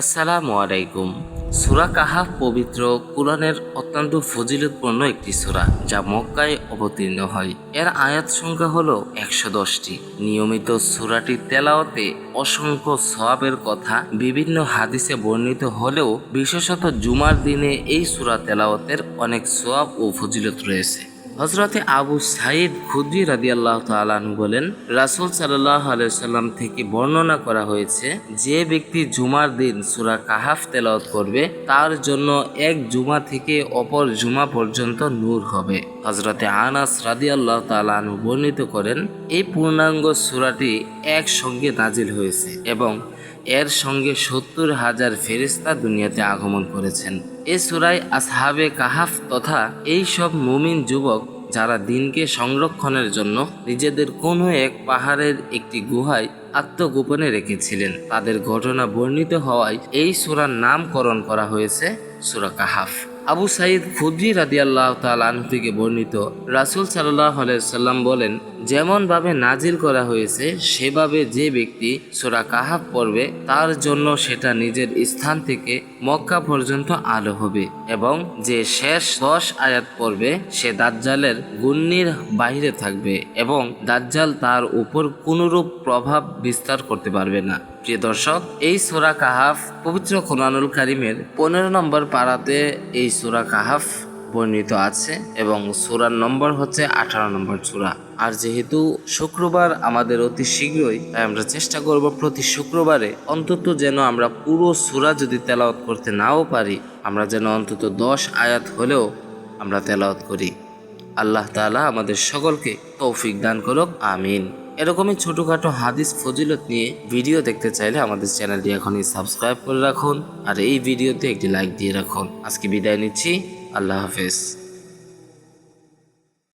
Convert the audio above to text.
আসসালামু আলাইকুম। সুরা কাহাফ পবিত্র কোরআনের অত্যন্ত ফজিলতপূর্ণ একটি সূরা, যা মক্কায় অবতীর্ণ হয়। এর আয়াত সংখ্যা হল একশো দশটি। নিয়মিত সূরাটি তেলাওতে অসংখ্য সওয়াবের কথা বিভিন্ন হাদিসে বর্ণিত হলেও, বিশেষত জুমার দিনে এই সূরা তেলাওতের অনেক সোয়াব ও ফজিলত রয়েছে। হজরতে আবু সাইদ খুদ্রি রাদি আল্লাহ তালু বলেন, রাসুল সাল্লাহ আলাইসাল্লাম থেকে বর্ণনা করা হয়েছে, যে ব্যক্তি জুমার দিন সুরা কাহাফ তেলাওয়াত করবে, তার জন্য এক জুমা থেকে অপর জুমা পর্যন্ত নূর হবে। হজরতে আনাস রাদি আল্লাহ তালু বর্ণিত করেন, এই পূর্ণাঙ্গ সুরাটি একসঙ্গে নাজিল হয়েছে এবং এর সঙ্গে সত্তর হাজার ফেরিস্তা দুনিয়াতে আগমন করেছেন। এ সুরায় আসহাবে কাহাফ তথা এই সব মুমিন যুবক যারা দিনকে সংরক্ষণের জন্য নিজেদের কোনো এক পাহাড়ের একটি গুহায় আত্মগোপনে রেখেছিলেন। তাদের ঘটনা বর্ণিত হওয়ায় এই সুরার নামকরণ করা হয়েছে সুরা কাহাফ। আবু সাইদ খুদ্রি রাদি আল্লাহ তালান থেকে বর্ণিত, রাসুল সাল্লাহ সাল্লাম বলেন, যেমনভাবে নাজিল করা হয়েছে, সেভাবে যে ব্যক্তি সোরা কাহাব পড়বে, তার জন্য সেটা নিজের স্থান থেকে মক্কা পর্যন্ত আলো হবে এবং যে শেষ দশ আয়াত পড়বে, সে দাজ্জালের গুন্নির বাইরে থাকবে এবং দাজ্জাল তার উপর কোনরূপ প্রভাব বিস্তার করতে পারবে না। প্রিয় দর্শক, এই সোরা কাহাফ পবিত্র কোরআনুল কারিমের পনেরো নম্বর পাড়াতে এই সোরা কাহাফ বর্ণিত আছে এবং সুরার নম্বর হচ্ছে আঠারো নম্বর চূড়া আর যেহেতু শুক্রবার আমাদের অতি শীঘ্রই, তাই আমরা চেষ্টা করব প্রতি শুক্রবারে অন্তত যেন আমরা পুরো সুরা যদি তেলাওয়াত করতে নাও পারি, আমরা যেন অন্তত দশ আয়াত হলেও আমরা তেলাওয়াত করি। আল্লাহ তাআলা আমাদের সকলকে তৌফিক দান করুক, আমিন। এরকমই ছোটোখাটো হাদিস ফজিলত নিয়ে ভিডিও দেখতে চাইলে আমাদের চ্যানেলটি এখনই সাবস্ক্রাইব করে রাখুন আর এই ভিডিওতে একটি লাইক দিয়ে রাখুন। আজকে বিদায় নিচ্ছি। আল্লাহ হাফেজ।